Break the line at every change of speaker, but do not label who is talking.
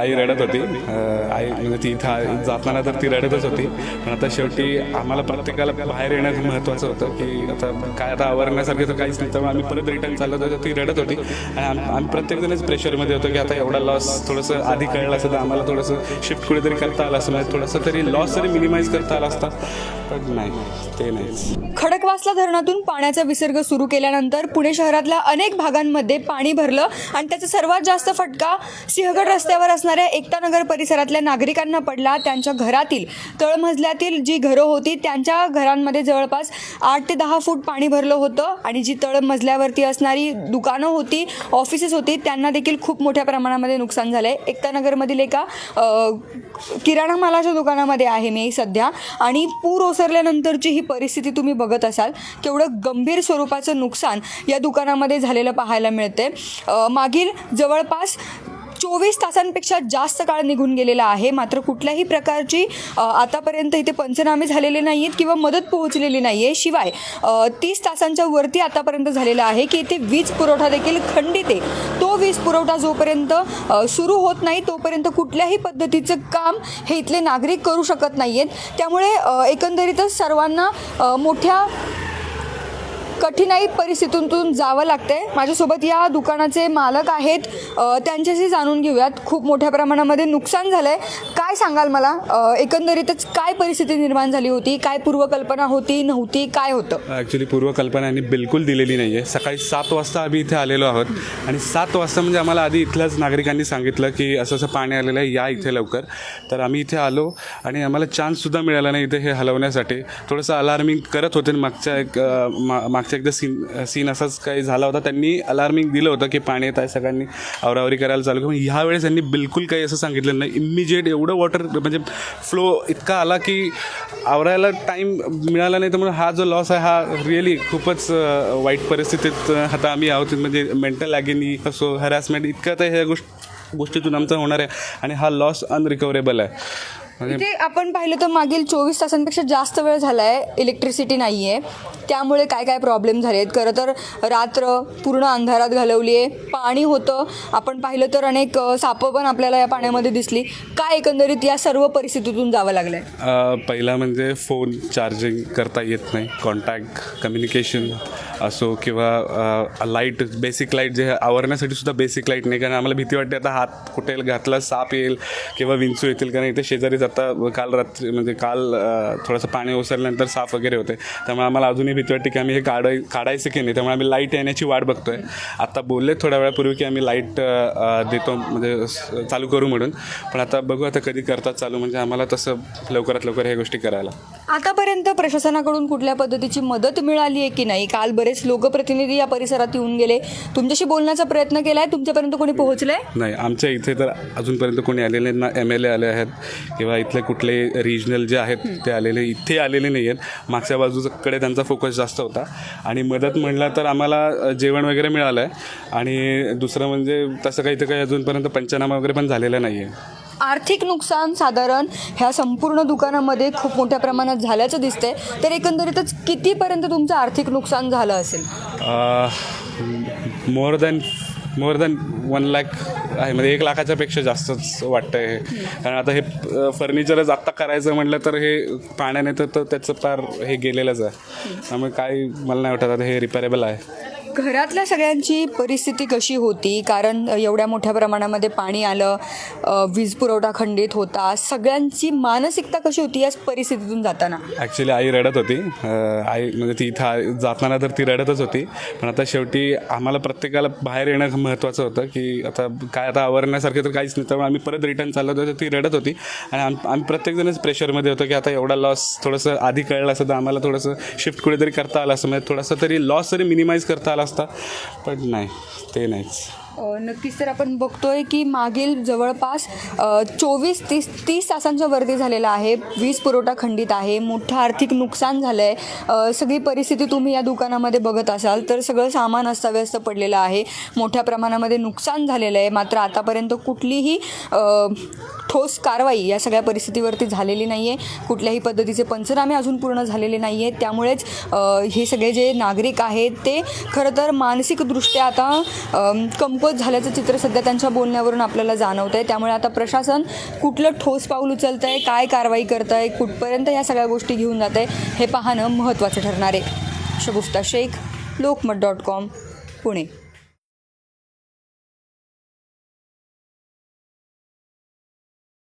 आई रडत होती. आई म्हणजे ती इथं जाताना तर ती रडतच होती. पण आता शेवटी आम्हाला प्रत्येकाला बाहेर येणं महत्त्वाचं होतं की आता काय आता आवरण्यासारखं तर काहीच नाही. त्यामुळे आम्ही परत रिटर्न चाललो होतो तर ती रडत होती. आणि आम्ही प्रत्येकजणच प्रेशरमध्ये होतो की आता एवढा लॉस थोडंसं आधी कळलं असतं तर आम्हाला थोडंसं शिफ्ट कुठेतरी करता आलं असं म्हणजे थोडंसं तरी लॉस तरी मिनिमाइज करता आला असता. पण नाही. ते
खडकवासला धरणातून पाण्याचा विसर्ग सुरू केल्यानंतर पुणे शहरातल्या अनेक भागांमध्ये पाणी भरलं आणि त्याचा सर्वात जास्त फटका सिंहगड रस्त्यावर असणाऱ्या एकतानगर परिसरातल्या नागरिकांना पडला. त्यांच्या घरातील तळमजल्यातील जी घरं होती त्यांच्या घरांमध्ये जवळपास आठ ते दहा फूट पाणी भरलं होतं आणि जी तळमजल्यावरती असणारी दुकानं होती ऑफिसेस होती त्यांना देखील खूप मोठ्या प्रमाणामध्ये नुकसान झालं आहे एकतानगरमधील एका किराणा मालाच्या दुकानामध्ये आहे मी सध्या. आणि पूर ओसरल्यानंतरची ही परिस्थिती तुम्ही बघत असाल. केवढं गंभीर स्वरूपाचं नुकसान या दुकानामध्ये झालेलं पाहायला मिळते मागील जवळपास चोवीस तासांपेक्षा जास्त काळ निघून गेलेला आहे. मात्र कुठल्याही प्रकारची आतापर्यंत इथे पंचनामे झालेले नाही आहेत किंवा मदत पोहोचलेली नाही आहे शिवाय तीस तासांच्या वरती आतापर्यंत झालेलं आहे की इथे वीज पुरवठा देखील खंडित आहे. तो वीज पुरवठा जोपर्यंत सुरू होत नाही तोपर्यंत कुठल्याही पद्धतीचं काम हे इथले नागरिक करू शकत नाही आहेत त्यामुळे एकंदरीतच सर्वांना मोठ्या कठीणाई परिस्थितीतून जावं लागतंय. माझ्यासोबत या दुकानाचे मालक आहेत. त्यांच्याशी जाणून घेऊयात. खूप मोठ्या प्रमाणामध्ये नुकसान झालंय. काय सांगाल मला? एकंदरीतच काय परिस्थिती निर्माण झाली होती? काय पूर्वकल्पना होती नव्हती? काय होतं?
ॲक्च्युली पूर्वकल्पना यांनी बिलकुल दिलेली नाही आहे सकाळी सात वाजता आम्ही इथे आलेलो आहोत. आणि सात वाजता म्हणजे आम्हाला आधी इथल्याच नागरिकांनी सांगितलं की असं असं पाणी आलेलं आहे या इथे लवकर. तर आम्ही इथे आलो आणि आम्हाला चान्ससुद्धा मिळाला नाही इथे हे हलवण्यासाठी. थोडंसं अलार्मिंग करत होते आणि मागच्या एक मागच्या मा एकदा सीन सीन असाच काही झाला होता. त्यांनी अलार्मिंग दिलं होतं की पाणी येत आहे सगळ्यांनी आवरावरी करायला चालू केलं. पण त्यांनी बिलकुल काही असं सांगितलं नाही. इमिजिएट एवढं वॉटर म्हणजे फ्लो इतका आला की आवरायला टाईम मिळाला नाही. त्यामुळे हा जो लॉस आहे हा रिअली खूपच वाईट परिस्थितीत आता आम्ही आहोत. म्हणजे मेंटल ॲगिनी असो हॅरॅसमेंट इतकं तर ह्या गोष्ट गोष्टीतून आमचा होणार आहे. आणि हा लॉस अनरिकवरेबल आहे.
इथे आपण पाहिलं तर मागील चोवीस तासांपेक्षा जास्त वेळ झाला आहे इलेक्ट्रिसिटी नाही आहे त्यामुळे काय काय प्रॉब्लेम झाले आहेत खरं तर रात्र पूर्ण अंधारात घालवली आहे पाणी होतं. आपण पाहिलं तर अनेक सापं पण आपल्याला या पाण्यामध्ये दिसली. काय एकंदरीत या सर्व परिस्थितीतून जावं लागलं आहे
पहिला म्हणजे फोन चार्जिंग करता येत नाही. कॉन्टॅक्ट कम्युनिकेशन असो किंवा लाइट बेसिक लाइट जे आवरण्यासाठी सुद्धा बेसिक लाइट नाही. कारण आम्हाला भीती वाटते आता हात कुठे घातला साप येईल किंवा विंचू येतील. कारण इथे शेजारीच आता काल रात्री म्हणजे काल थोडंसं पाणी ओसरल्यानंतर साफ वगैरे होते. त्यामुळे आम्हाला अजूनही भीती वाटते की आम्ही हे काढाय काढायचं की नाही. त्यामुळे आम्ही लाइट येण्याची वाट बघतोय. आता बोलले थोड्या वेळापूर्वी की आम्ही लाइट देतो म्हणजे चालू करू म्हणून. पण आता बघू आता कधी करतात चालू. म्हणजे आम्हाला तसं लवकरात लवकर ह्या गोष्टी करायला.
आतापर्यंत प्रशासनाकडून कुठल्या पद्धतीची मदत मिळाली आहे की नाही? काल बरेच लोकप्रतिनिधी या परिसरात येऊन गेले. तुमच्याशी बोलण्याचा प्रयत्न केला आहे तुमच्यापर्यंत कोणी पोहोचलं आहे
नाही आमच्या इथे तर अजूनपर्यंत कोणी आलेले ना एम एल ए आले आहेत किंवा इथले कुठले रिजनल जे आहेत ते आलेले इथे आलेले नाही आहेत. मागच्या बाजूकडे त्यांचा फोकस जास्त होता. आणि मदत म्हणला तर आम्हाला जेवण वगैरे मिळालं आहे आणि दुसरं म्हणजे तसं काही इथं काही अजूनपर्यंत पंचनामा वगैरे पण झालेला नाही आहे
आर्थिक नुकसान साधारण ह्या संपूर्ण दुकानामध्ये खूप मोठ्या प्रमाणात झाल्याचं दिसतंय. तर एकंदरीतच कितीपर्यंत तुमचं आर्थिक नुकसान झालं असेल?
More than more than one lakh आहे. म्हणजे एक लाखाच्या पेक्षा जास्तच वाटतं हे. कारण आता हे फर्निचरच आत्ता करायचं म्हटलं तर हे पाण्याने तर तर त्याचं फार हे गेलेलंच आहे. त्यामुळे काही मला नाही वाटत आता हे रिपेरेबल आहे.
घरातल्या सगळ्यांची परिस्थिती कशी होती? कारण एवढ्या मोठ्या प्रमाणामध्ये पाणी आलं वीज पुरवठा खंडित होता. सगळ्यांची मानसिकता कशी होती या परिस्थितीतून जाताना?
ॲक्च्युली आई रडत होती. आई म्हणजे ती इथं जाताना तर ती रडतच होती. पण आता शेवटी आम्हाला प्रत्येकाला बाहेर येणं महत्त्वाचं होतं की आता काय आता आवरण्यासारखं तर काहीच नाही. त्यामुळे आम्ही परत रिटर्न चाललो होतो तर ती रडत होती. आणि आम आम्ही प्रत्येकजणच प्रेशरमध्ये होतो की आता एवढा लॉस थोडंसं आधी कळलं असं तर आम्हाला थोडंसं शिफ्ट कुठेतरी करता आलं असं. म्हणजे थोडंसं तरी लॉस तरी मिनिमाइज करता आला असता. पण नाही ते नाहीच.
नक्कीच तर आपण बघतोय की मागील जवळपास चोवीस तीस तीस तासांच्या वरती झालेला आहे. वीज पुरवठा खंडित आहे. मोठं आर्थिक नुकसान झालं आहे सगळी परिस्थिती तुम्ही या दुकानामध्ये बघत असाल तर सगळं सामान अस्ताव्यस्त पडलेलं आहे. मोठ्या प्रमाणामध्ये नुकसान झालेलं आहे. मात्र आतापर्यंत कुठलीही ठोस कारवाई या सगळ्या परिस्थितीवरती झालेली नाही आहे कुठल्याही पद्धतीचे पंचनामे अजून पूर्ण झालेले नाही आहेत त्यामुळेच हे सगळे जे नागरिक आहेत ते खरं तर मानसिकदृष्ट्या आता अम, कमकुवत झाल्याचं चित्र सध्या त्यांच्या बोलण्यावरून आपल्याला जाणवतं आहे त्यामुळे आता प्रशासन कुठलं ठोस पाऊल उचलतं आहे काय कारवाई करतं आहे कुठपर्यंत ह्या सगळ्या गोष्टी घेऊन जात आहे हे पाहणं महत्त्वाचं ठरणार आहे. Shagufta Shaikh Lokmat dot com Pune.